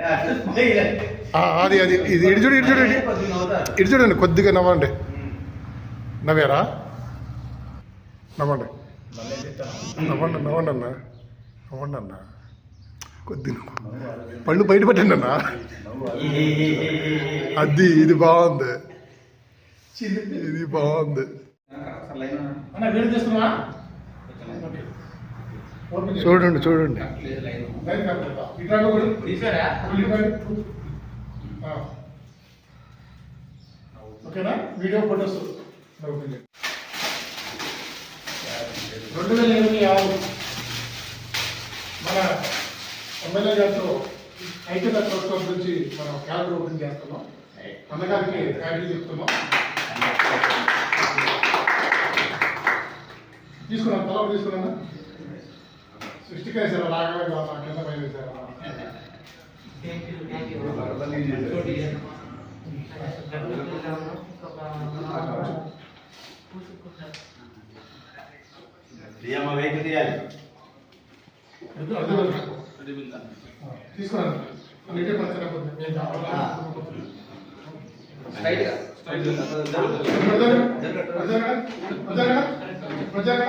అది అది ఇది. ఇటు చూడు ఇటు చూడండి ఇటు. చూడండి కొద్దిగా నవ్వండి. నవ్వారా? నవ్వండి. నవ్వండి నవ్వండి అన్న. నవ్వండి అన్న. కొద్ది పళ్ళు బయట పెట్టండి అన్న. అది ఇది బాగుంది. ఇది బాగుంది. అన్న వీడియో చేస్తున్నా చూడండి చూడండి. ఓకేనా? Video photos. రెండు వేల ఇరవై ఆరు. మన ఎమ్మెల్యే గారితో ఐక్యత ప్రభుత్వం గురించి మనం క్యాలెండర్ ఓపెన్ చేస్తున్నాం. అన్నగారికి క్యాలెండర్ చెప్తున్నాం. తీసుకున్నాను తల తీసుకున్నాను ఇష్టకేశారు రాఘవేంద్ర రావు కింద బయలుదేశారు తీసుకున్నాను నీటే పడుతున్నా నేను కావాలి ప్రజాగణ ప్రజాగణ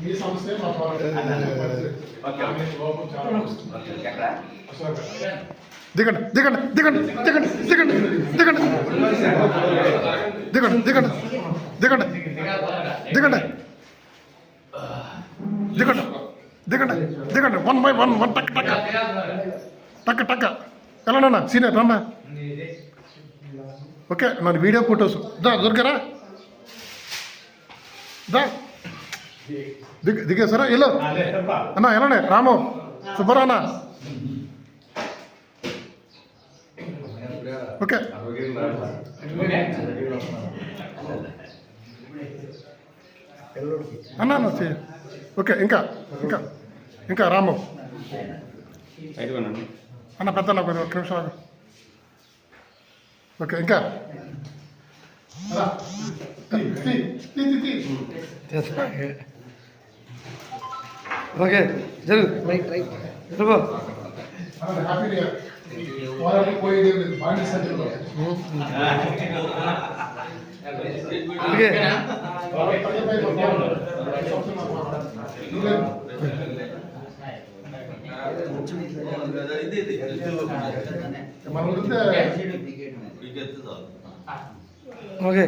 మీ సమస్య మా దిగండి దిగండి దిగండి దిగండి దిగండి దిగండి దిగండి దిగండి దిగండి దిగండి దిగండి దిగండి దిగండి. వన్ బై వన్ వన్ టక్ టక్. టక్ టక్. ఎలా సీనియర్ రన్నా ఓకే మన వీడియో ఫొటోస్. దా దొరికారా? దా. దిగ దిగేసారా ఎల్లో అన్నా ఎలానే? రాము. సుబ్బరానా అన్న. ఓకే. అన్నా అన్న చెయ్యి. ఓకే ఇంకా ఇంకా. ఇంకా రాంబాబు అన్న పెద్దలో కొద్దిగా ఒక నిమిషం ఓకే ఇంకా. ఓకే జరుగు రైట్ రైట్ జరుగు. ఓకే. ಎತ್ತಿದೆ ಎತ್ತಿದೆ ಮನೋದಕ್ಕೆ ಎತ್ತಿದೆ ಓಕೆ